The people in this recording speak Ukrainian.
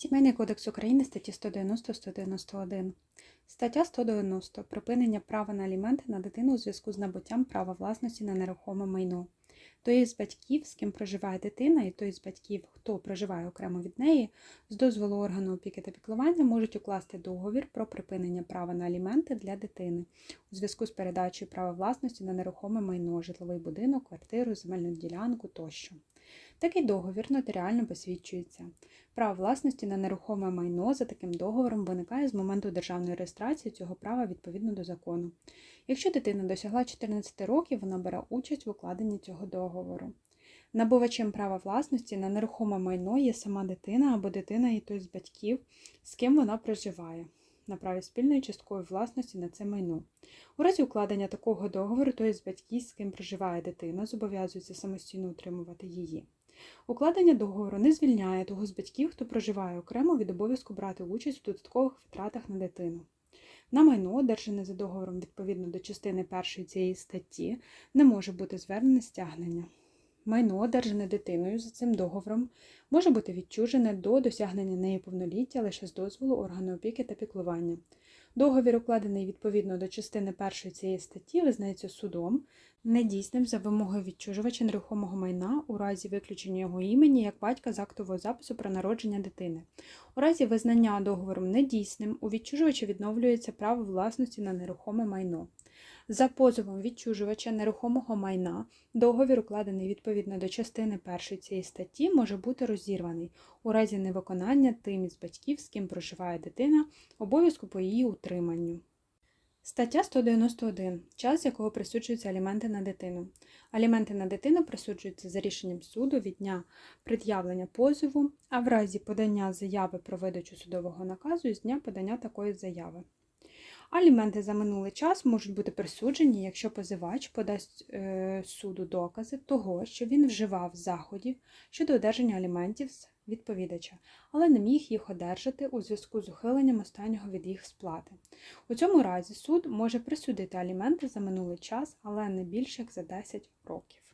Сімейний кодекс України статті 190-191. Стаття 190. Припинення права на аліменти на дитину у зв'язку з набуттям права власності на нерухоме майно. Той із батьків, з ким проживає дитина, і той з батьків, хто проживає окремо від неї, з дозволу органу опіки та піклування можуть укласти договір про припинення права на аліменти для дитини у зв'язку з передачею права власності на нерухоме майно, житловий будинок, квартиру, земельну ділянку тощо. Такий договір нотаріально посвідчується. Право власності на нерухоме майно за таким договором виникає з моменту державної реєстрації цього права відповідно до закону. Якщо дитина досягла 14 років, вона бере участь в укладенні цього договору. Набувачем права власності на нерухоме майно є сама дитина або дитина і той з батьків, з ким вона проживає, на праві спільної часткової власності на це майно. У разі укладення такого договору той з батьків, з ким проживає дитина, зобов'язується самостійно утримувати її. Укладення договору не звільняє того з батьків, хто проживає окремо від обов'язку брати участь в додаткових витратах на дитину. На майно, одержане за договором відповідно до частини першої цієї статті, не може бути звернене стягнення. Майно, одержане дитиною за цим договором, може бути відчужене до досягнення неї повноліття лише з дозволу органу опіки та піклування. Договір, укладений відповідно до частини першої цієї статті, визнається судом недійсним за вимогою відчужувача нерухомого майна у разі виключення його імені як батька з актового запису про народження дитини. У разі визнання договором недійсним у відчужувача відновлюється право власності на нерухоме майно. За позовом відчужувача нерухомого майна договір, укладений відповідно до частини першої цієї статті, може бути розірваний у разі невиконання тим із батьків, з ким проживає дитина, обов'язку по її утриманню. Стаття 191. Час, якого присуджуються аліменти на дитину. Аліменти на дитину присуджуються за рішенням суду від дня пред'явлення позову, а в разі подання заяви про видачу судового наказу із дня подання такої заяви. Аліменти за минулий час можуть бути присуджені, якщо позивач подасть е, суду докази того, що він вживав заходів щодо одержання аліментів з відповідача, але не міг їх одержати у зв'язку з ухиленням останнього від їх сплати. У цьому разі суд може присудити аліменти за минулий час, але не більше як за 10 років.